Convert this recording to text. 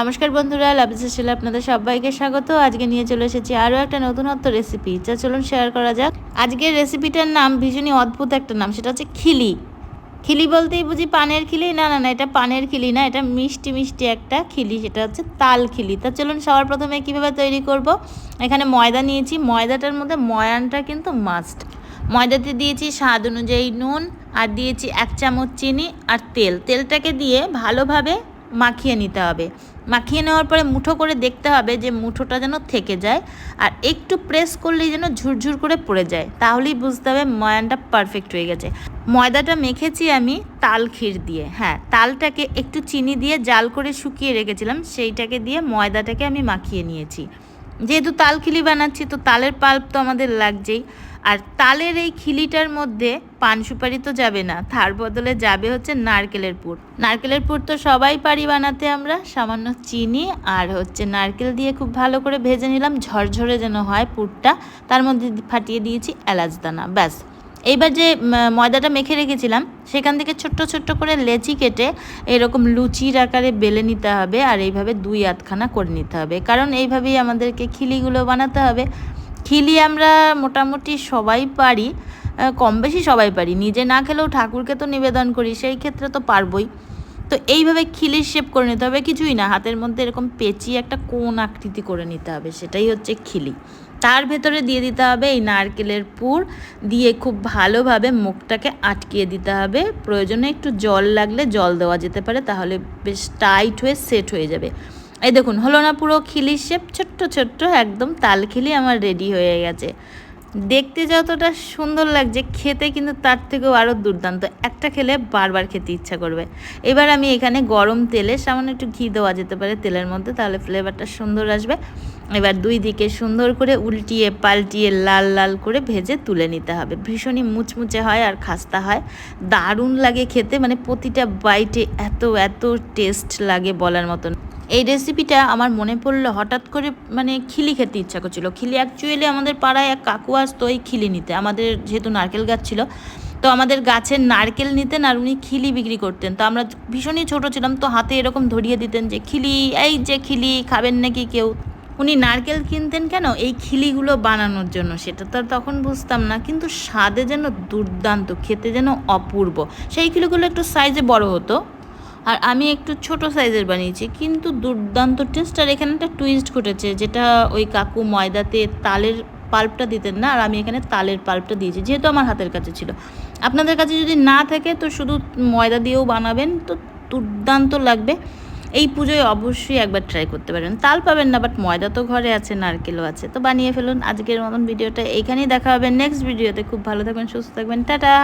নমস্কার বন্ধুরা লাভিসা ছিল আপনাদের সবাইকে স্বাগত। আজকে নিয়ে চলে এসেছি আরও একটা নতুনত্ব রেসিপি যা চলুন শেয়ার করা যাক। আজকের রেসিপিটার নাম ভীষণই অদ্ভুত একটা নাম, সেটা হচ্ছে খিলি। খিলি বলতেই বুঝি পানের খিলি? না না না, এটা পানের খিলি না, এটা মিষ্টি মিষ্টি একটা খিলি, সেটা হচ্ছে তাল খিলি। তা চলুন সবার প্রথমে কীভাবে তৈরি করব? এখানে ময়দা নিয়েছি, ময়দাটার মধ্যে ময়ানটা কিন্তু মাস্ট ময়দাতে দিয়েছি স্বাদ অনুযায়ী নুন, আর দিয়েছি এক চামচ চিনি আর তেল। তেলটাকে দিয়ে ভালোভাবে মাখিয়ে নিতে হবে। মাখিয়ে নেওয়ার পরে মুঠো করে দেখতে হবে যে মুঠোটা যেন থেকে যায় আর একটু প্রেস করলেই যেন ঝুরঝুর করে পড়ে যায়। তাহলেই বুঝতে হবে ময়ানটা পারফেক্ট হয়ে গেছে। ময়দাটা মেখেছি আমি তাল ক্ষীর দিয়ে। হ্যাঁ তালটাকে একটু চিনি দিয়ে জাল করে শুকিয়ে রেখেছিলাম, সেইটাকে দিয়ে ময়দাটাকে আমি মাখিয়ে নিয়েছি। যেহেতু তাল খিলি বানাচ্ছি, তো তালের পাল্প তো আমাদের লাগছেই। আর তালের এই খিলিটার মধ্যে পান সুপারি তো যাবে না, তার বদলে যাবে হচ্ছে নারকেলের পুর। নারকেলের পুর তো সবাই পারি বানাতে আমরা, সামান্য চিনি আর হচ্ছে নারকেল দিয়ে খুব ভালো করে ভেজে নিলাম, ঝরঝরে যেন হয় পুরটা, তার মধ্যে ফাটিয়ে দিয়েছি এলাচ দানা, ব্যাস। এইবার যে ময়দাটা মেখে রেখেছিলাম, সেখান থেকে ছোট্ট ছোট্ট করে লেচি কেটে এরকম লুচির আকারে বেলে নিতে হবে আর এইভাবে দুই আধখানা করে নিতে হবে। কারণ এইভাবেই আমাদেরকে খিলিগুলো বানাতে হবে। খিলি আমরা মোটামুটি সবাই পারি কম বেশি সবাই পারি। নিজে না খেলেও ঠাকুরকে তো নিবেদন করি, সেই ক্ষেত্রে তো পারবই। তো এইভাবে খিলির শেপ করে নিতে হবে, কিছুই না। হাতের মধ্যে এরকম পেঁচি একটা কোন আকৃতি করে নিতে হবে, সেটাই হচ্ছে খিলি। তার ভেতরে দিয়ে দিতে হবে এই নারকেলের পুর, দিয়ে খুব ভালোভাবে মুখটাকে আটকিয়ে দিতে হবে। প্রয়োজনে একটু জল লাগলে জল দেওয়া যেতে পারে, তাহলে বেশ টাইট হয়ে সেট হয়ে যাবে। এই দেখুন, হলো না পুরো খিলির শেপ ছোট্ট ছোট্ট একদম তাল খিলি আমার রেডি হয়ে গেছে। দেখতে যতটা সুন্দর লাগছে, খেতে কিন্তু তার থেকেও আরও দুর্দান্ত। একটা খেলে বারবার খেতে ইচ্ছা করবে। এবার আমি এখানে গরম তেলে, সামান্য একটু ঘি দেওয়া যেতে পারে তেলের মধ্যে, তাহলে ফ্লেভারটা সুন্দর আসবে। এবার দুই দিকে সুন্দর করে উল্টিয়ে পাল্টিয়ে লাল লাল করে ভেজে তুলে নিতে হবে। ভীষণই মুচমুচে হয় আর খাস্তা হয়। দারুণ লাগে খেতে মানে প্রতিটা বাইটে এত এত টেস্ট লাগে বলার মতন। এই রেসিপিটা আমার মনে পড়ল হঠাৎ করে মানে খিলি খেতে ইচ্ছা করছিল। খিলি অ্যাকচুয়ালি আমাদের পাড়ায় এক কাকু আসতো এই খিলি নিতে। আমাদের যেহেতু নারকেল গাছ ছিল, তো আমাদের গাছের নারকেল নিতেন আর উনি খিলি বিক্রি করতেন। তো আমরা ভীষণই ছোটো ছিলাম, তো হাতে এরকম ধরিয়ে দিতেন যে, খিলি, এই যে খিলি, খাবেন নাকি কেউ? উনি নারকেল কিনতেন কেন? এই খিলিগুলো বানানোর জন্য। সেটা তো তখন বুঝতাম না, কিন্তু স্বাদে যেন দুর্দান্ত, খেতে যেন অপূর্ব। সেই খিলিগুলো একটু সাইজে বড় হতো। আর আমি একটু ছোট সাইজের বানিয়েছি, কিন্তু দুর্দান্ত টেস্ট আর এখানে একটা টুইস্ট ঘটেছে, যেটা ওই কাকু ময়দাতে তালের পাল্পটা দিতেন না, আর আমি এখানে তালের পাল্পটা দিয়েছি, যেহেতু আমার হাতের কাছে ছিল। আপনাদের কাছে যদি না থাকে, তো শুধু ময়দা দিয়েও বানাবেন, তো দুর্দান্ত লাগবে। এই পুজোয় অবশ্যই একবার ট্রাই করতে পারেন। তাল পাবেন না বাট ময়দা তো ঘরে আছে, নারকেলও আছে, তো বানিয়ে ফেলুন। আজকের মতন ভিডিওটা এইখানেই দেখা হবে নেক্সট ভিডিওতে খুব ভালো থাকবেন, সুস্থ থাকবেন, টাটা!